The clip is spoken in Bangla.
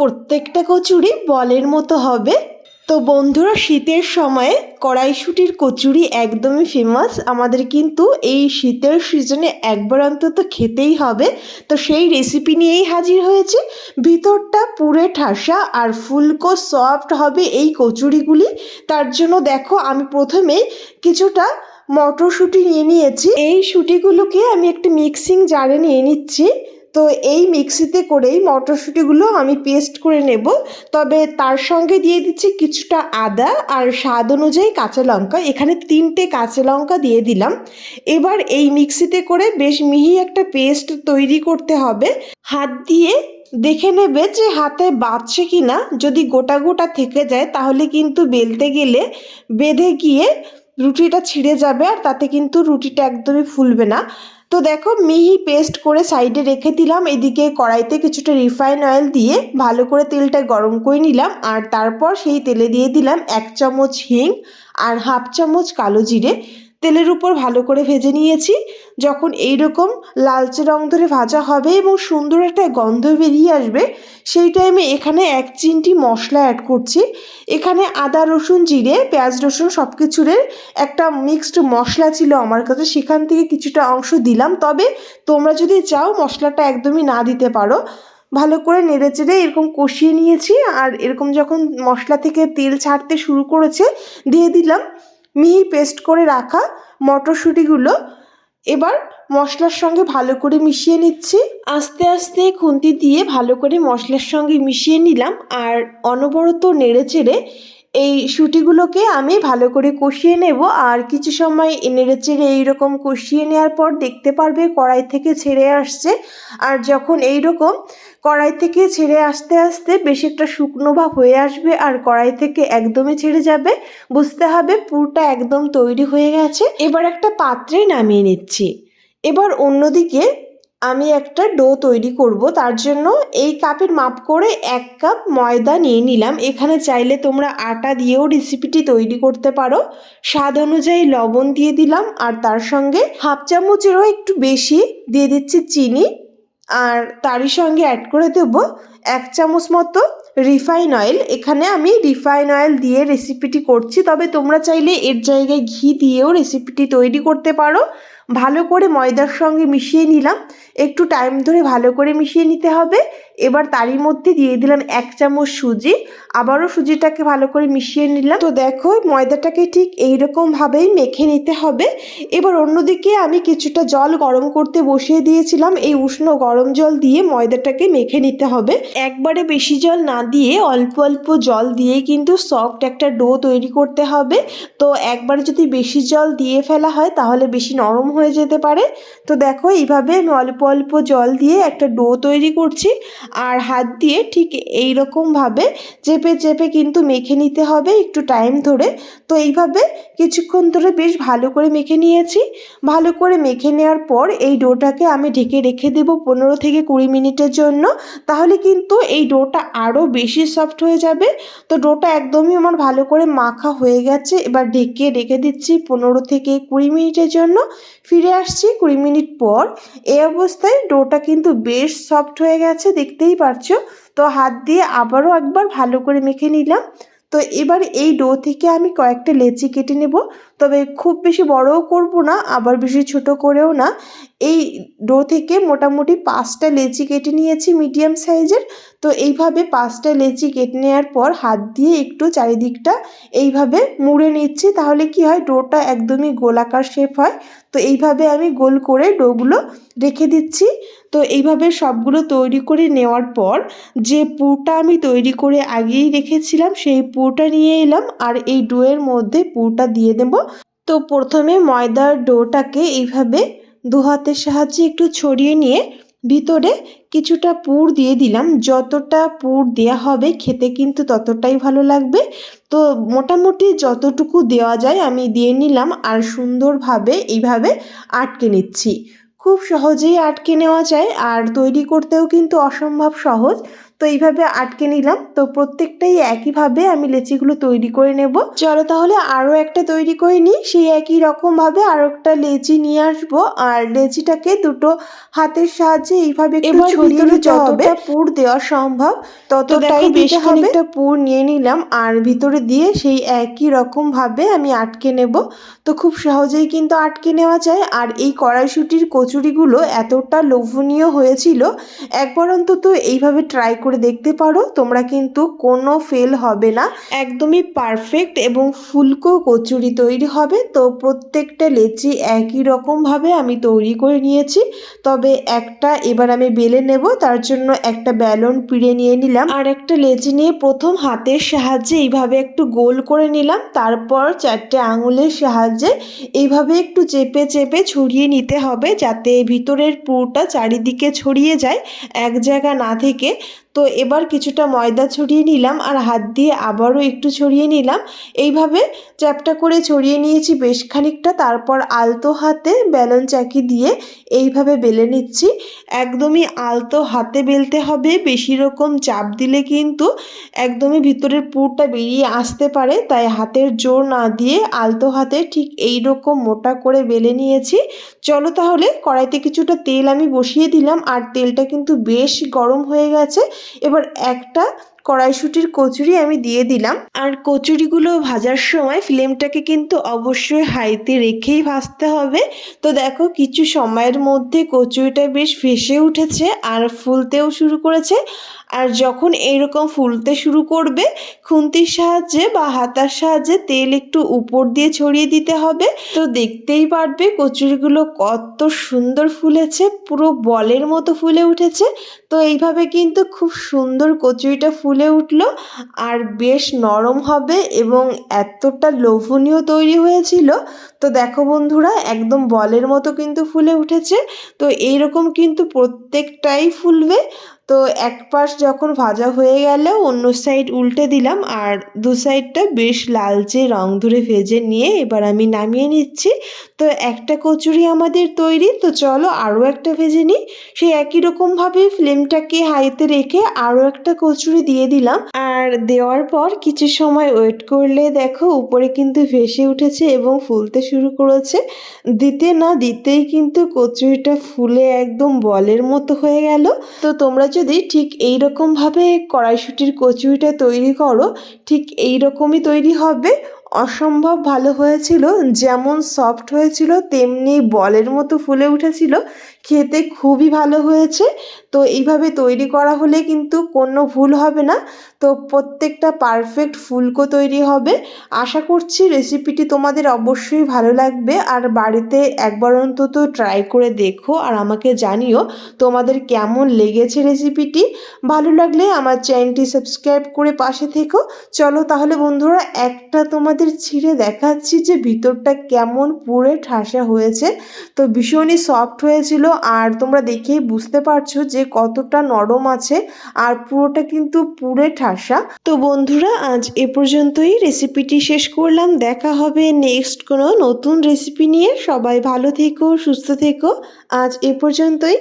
প্রত্যেকটা কচুরি বলের মতো হবে। তো বন্ধুরা, শীতের সময়ে কড়াইশুটির কচুরি একদমই ফেমাস আমাদের কিন্তু এই শীতের সিজনে একবার অন্তত খেতেই হবে। তো সেই রেসিপি নিয়েই হাজির হয়েছে। ভিতরটা পুরে ঠাসা আর ফুলকো সফট হবে এই কচুরিগুলি। তার জন্য দেখো, আমি প্রথমে কিছুটা মটরশুঁটি নিয়ে নিয়েছি। এই শুটিগুলোকে আমি একটা মিক্সিং জারে নিয়ে নিচ্ছি। তো এই মিক্সিতে করেই মটরশুঁটিগুলো আমি পেস্ট করে নেব। তবে তার সঙ্গে দিয়ে দিচ্ছি কিছুটা আদা আর স্বাদ অনুযায়ী কাঁচা লঙ্কা। এখানে তিনটে কাঁচা লঙ্কা দিয়ে দিলাম। এবার এই মিক্সিতে করে বেশ মিহি একটা পেস্ট তৈরি করতে হবে। হাত দিয়ে দেখে নেবে যে হাতে বাঁচছে কি না যদি গোটা গোটা থেকে যায় তাহলে কিন্তু বেলতে গেলে বেঁধে গিয়ে রুটিটা ছিঁড়ে যাবে আর তাতে কিন্তু রুটিটা একদমই ফুলবে না। তো দেখো, মিহি পেস্ট করে সাইডে রেখে দিলাম। এদিকে কড়াইতে কিছুটা রিফাইন অয়েল দিয়ে ভালো করে তেলটা গরম করে নিলাম। আর তারপর সেই তেলে দিয়ে দিলাম এক চামচ হিং আর হাফ চামচ কালো জিরে। তেলের উপর ভালো করে ভেজে নিয়েছি। যখন এই রকম লালচে রং ধরে ভাজা হবে এবং সুন্দর একটা গন্ধ বেরিয়ে আসবে, সেই টাইমে এখানে এক চিমটি মশলা অ্যাড করছি। এখানে আদা, রসুন, জিরে, পেঁয়াজ, রসুন সব কিছুরের একটা মিক্সড মশলা ছিল আমার কাছে। সেখান থেকে কিছুটা অংশ দিলাম। তবে তোমরা যদি চাও মশলাটা একদমই না দিতে পারো, ভালো করে নেড়ে চেড়ে এরকম কষিয়ে নিয়েছি। আর এরকম যখন মশলা থেকে তেল ছাড়তে শুরু করেছে, দিয়ে দিলাম। মিহি পেস্ট করে রাখা মটরশুঁটিগুলো। এবার মশলার সঙ্গে ভালো করে মিশিয়ে নিচ্ছি। আস্তে আস্তে খুন্তি দিয়ে ভালো করে মশলার সঙ্গে মিশিয়ে নিলাম। আর অনবরত নেড়ে চেড়ে এই শুটিগুলোকে আমি ভালো করে কষিয়ে নেব। আর কিছু সময় নেড়ে চেড়ে এইরকম কষিয়ে নেওয়ার পর দেখতে পারবে কড়াই থেকে ছেড়ে আসছে। আর যখন এই রকম কড়াই থেকে ছেড়ে আসতে আসতে বেশ একটা শুকনো ভাব হয়ে আসবে আর কড়াই থেকে একদমই ছেড়ে যাবে। বুঝতে হবে পুরটা একদম তৈরি হয়ে গেছে। এবার একটা পাত্রে নামিয়ে নিচ্ছি। এবার অন্যদিকে আমি একটা ডো তৈরি করব। তার জন্য এই কাপের মাপ করে এক কাপ ময়দা নিয়ে নিলাম। এখানে চাইলে তোমরা আটা দিয়েও রেসিপিটি তৈরি করতে পারো। স্বাদ অনুযায়ী লবণ দিয়ে দিলাম আর তার সঙ্গে হাফ চামচেরও একটু বেশি দিয়ে দিচ্ছি চিনি। আর তারই সঙ্গে অ্যাড করে দেব এক চামচ মতো রিফাইন অয়েল এখানে আমি রিফাইন অয়েল দিয়ে রেসিপিটি করছি, তবে তোমরা চাইলে এর জায়গায় ঘি দিয়েও রেসিপিটি তৈরি করতে পারো। ভালো করে ময়দার সঙ্গে মিশিয়ে নিলাম। একটু টাইম ধরে ভালো করে মিশিয়ে নিতে হবে। এবার তারই মধ্যে দিয়ে দিলাম এক চামচ সুজি। আবারও সুজিটাকে ভালো করে মিশিয়ে নিলাম। তো দেখো, ময়দাটাকে ঠিক এইরকমভাবেই মেখে নিতে হবে। এবার অন্যদিকে আমি কিছুটা জল গরম করতে বসিয়ে দিয়েছিলাম। এই উষ্ণ গরম জল দিয়ে ময়দাটাকে মেখে নিতে হবে। একবারে বেশি জল না দিয়ে অল্প অল্প জল দিয়ে কিন্তু সফট একটা ডো তৈরি করতে হবে। তো একবারে যদি বেশি জল দিয়ে ফেলা হয়, তাহলে বেশি নরম যেতে পারে। তো দেখো, এইভাবে আমি অল্প অল্প জল দিয়ে একটা ডো তৈরি করছি। আর হাত দিয়ে ঠিক এই রকমভাবে চেপে চেপে কিন্তু মেখে নিতে হবে একটু টাইম ধরে। তো এইভাবে কিছুক্ষণ ধরে বেশ ভালো করে মেখে নিয়েছি। ভালো করে মেখে নেওয়ার পর এই ডোটাকে আমি ঢেকে রেখে দেবো পনেরো থেকে কুড়ি মিনিটের জন্য। তাহলে কিন্তু এই ডোটা আরও বেশি সফট হয়ে যাবে। তো ডোটা একদমই আমার ভালো করে মাখা হয়ে গেছে। এবার ঢেকে রেখে দিচ্ছি পনেরো থেকে কুড়ি মিনিটের জন্য। ফিরে আসছি কুড়ি মিনিট পর। এই অবস্থায় ডোটা কিন্তু বেশ সফট হয়ে গেছে, দেখতেই পারছ। তো হাত দিয়ে আবারও একবার ভালো করে মেখে নিলাম। তো এবার এই ডো থেকে আমি কয়েকটা লেচি কেটে নেব। তবে খুব বেশি বড়ও করব না, আবার বেশি ছোট করেও না। এই ডো থেকে মোটামুটি পাঁচটা লেচি কেটে নিয়েছি মিডিয়াম সাইজের। তো এইভাবে পাঁচটা লেচি কেটে নেওয়ার পর হাত দিয়ে একটু চারিদিকটা এইভাবে মুড়ে নিচ্ছি, তাহলে কি হয় ডোটা একদমই গোলাকার শেপ হয়। তো এইভাবে আমি গোল করে ডোগুলো রেখে দিচ্ছি। তো এইভাবে সবগুলো তৈরি করে নেওয়ার পর যে পুরটা আমি তৈরি করে আগেই রেখেছিলাম, সেই পুরটা নিয়ে এলাম, আর এই ডোয়ের মধ্যে পুরটা দিয়ে দেব। তো প্রথমে ময়দার ডোটাকে এইভাবে দু হাতের সাহায্যে একটু ছড়িয়ে নিয়ে ভিতরে কিছুটা পুর দিয়ে দিলাম। যতটা পুর দেওয়া হবে খেতে কিন্তু ততটাই ভালো লাগবে। তো মোটামুটি যতটুকু দেওয়া যায় আমি দিয়ে নিলাম আর সুন্দরভাবে এইভাবে আটকে নিচ্ছি। খুব সহজেই আটকে নেওয়া যায় আর তৈরি করতেও কিন্তু অসম্ভব সহজ। তো এইভাবে আটকে নিলাম। তো প্রত্যেকটাই একইভাবে আমি লেচিগুলো তৈরি করে নেব। চলো তাহলে আরও একটা তৈরি করে নিই। সেই একই রকমভাবে আরও একটা লেচি নিয়ে আসব। আর লেচিটাকে দুটো হাতের সাহায্যে এইভাবে একটু এবার ছড়িয়ে ভিতরে যতটা পুর দেওয়া সম্ভব ততটাই বেশ হবে। খানিকটা পুর নিয়ে নিলাম। আর ভিতরে দিয়ে সেই একই রকমভাবে আমি আটকে নেব। তো খুব সহজেই কিন্তু আটকে নেওয়া যায়। আর এই কড়াইশুটির কচুরিগুলো এতটা লোভনীয় হয়েছিল একবার অন্তত এইভাবে ট্রাই করে দেখতে পারো, তোমরা কিন্তু কোনো ফেল হবে না। একদমই পারফেক্ট এবং ফুলকো কচুরি তৈরি হবে। তো প্রত্যেকটা লেচি একই রকমভাবে আমি তৈরি করে নিয়েছি। তবে একটা এবার আমি বেলে নেব, তার জন্য একটা ব্যালন পিড়ে নিয়ে নিলাম। আর একটা লেচি নিয়ে প্রথম হাতের সাহায্যে এইভাবে একটু গোল করে নিলাম। তারপর চারটে আঙুলের সাহায্যে এইভাবে একটু চেপে চেপে ছড়িয়ে নিতে হবে, যাতে ভিতরের পুরোটা চারিদিকে ছড়িয়ে যায়। এক জায়গা না থেকে তো এবার কিছুটা ময়দা ছড়িয়ে নিলাম আর হাত দিয়ে আবারও একটু ছড়িয়ে নিলাম। এইভাবে চ্যাপটা করে ছড়িয়ে নিয়েছি বেশ খানিকটা, তারপর আলতো হাতে বেলন চাকি দিয়ে এইভাবে বেলে নিচ্ছি। একদমই আলতো হাতে বেলতে হবে, বেশি রকম চাপ দিলে কিন্তু একদমই ভিতরের পুরটা বেরিয়ে আসতে পারে। তাই হাতের জোর না দিয়ে আলতো হাতে ঠিক এই রকম মোটা করে বেলে নিয়েছি। চলো তাহলে কড়াইতে কিছুটা তেল আমি বসিয়ে দিলাম আর তেলটা কিন্তু বেশ গরম হয়ে গেছে। এবার একটা কড়াইশুটির কচুরি আমি দিয়ে দিলাম। আর কচুরিগুলো ভাজার সময় ফ্লেমটাকে কিন্তু অবশ্যই হাইতে রেখেই ভাজতে হবে। তো দেখো কিছু সময়ের মধ্যে কচুরিটা বেশ ভেসে উঠেছে আর ফুলতেও শুরু করেছে। আর যখন এইরকম ফুলতে শুরু করবে, খুন্তির সাহায্যে বা হাতার সাহায্যে তেল একটু উপর দিয়ে ছড়িয়ে দিতে হবে। তো দেখতেই পারবে কচুরিগুলো কত সুন্দর ফুলেছে, পুরো বলের মতো ফুলে উঠেছে। তো এইভাবে কিন্তু খুব সুন্দর কচুরিটা ফুলে উঠল আর বেশ নরম হবে এবং এতটা লোভনীয় তৈরি হয়েছিল তো দেখো বন্ধুরা, একদম বলের মতো কিন্তু ফুলে উঠেছে। তো এইরকম কিন্তু প্রত্যেকটাই ফুলবে। তো এক পাশ যখন ভাজা হয়ে গেল অন্য সাইড উল্টে দিলাম আর দু সাইডটা বেশ লালচে রং ধরে ভেজে নিয়ে এবার আমি নামিয়ে নিচ্ছি। তো একটা কচুরি আমাদের তৈরি, তো চলো আরও একটা ভেজে নিই। সেই একই রকমভাবে ফ্লেমটাকে হাইতে রেখে আরও একটা কচুরি দিয়ে দিলাম। আর দেওয়ার পর কিছু সময় ওয়েট করলে দেখো উপরে কিন্তু ভেসে উঠেছে এবং ফুলতে শুরু করেছে। দিতে না দিতেই কিন্তু কচুরিটা ফুলে একদম বলের মতো হয়ে গেল। তো তোমরা যদি ঠিক এই রকমভাবে কড়াইশুটির কচুরিটা তৈরি করো, ঠিক এই রকমই তৈরি হবে। অসম্ভব ভালো হয়েছিল, যেমন সফট হয়েছিল, তেমনি বলের মতো ফুলে উঠেছিল। খেতে খুবই ভালো হয়েছে। তো এইভাবে তৈরি করা হলে কিন্তু কোনো ভুল হবে না। তো প্রত্যেকটা পারফেক্ট ফুলকো তৈরি হবে। আশা করছি রেসিপিটি তোমাদের অবশ্যই ভালো লাগবে। আর বাড়িতে একবার অন্তত ট্রাই করে দেখো আর আমাকে জানিও তোমাদের কেমন লেগেছে রেসিপিটি ভালো লাগলে আমার চ্যানেলটি সাবস্ক্রাইব করে পাশে থেকো। চলো তাহলে বন্ধুরা, একটা তোমাদের ছিঁড়ে দেখাচ্ছি যে ভিতরটা কেমন পুরে ঠাসা হয়েছে। তো ভীষণই সফট হয়েছিল আর তোমরা দেখেই বুঝতে পারছ যে কতটা নরম আছে আর পুরোটা কিন্তু পুরে ঠাসা। তো বন্ধুরা, আজ এ পর্যন্তই। রেসিপিটি শেষ করলাম। দেখা হবে নেক্সট কোনো নতুন রেসিপি নিয়ে। সবাই ভালো থেকো, সুস্থ থেকো। আজ এ পর্যন্তই।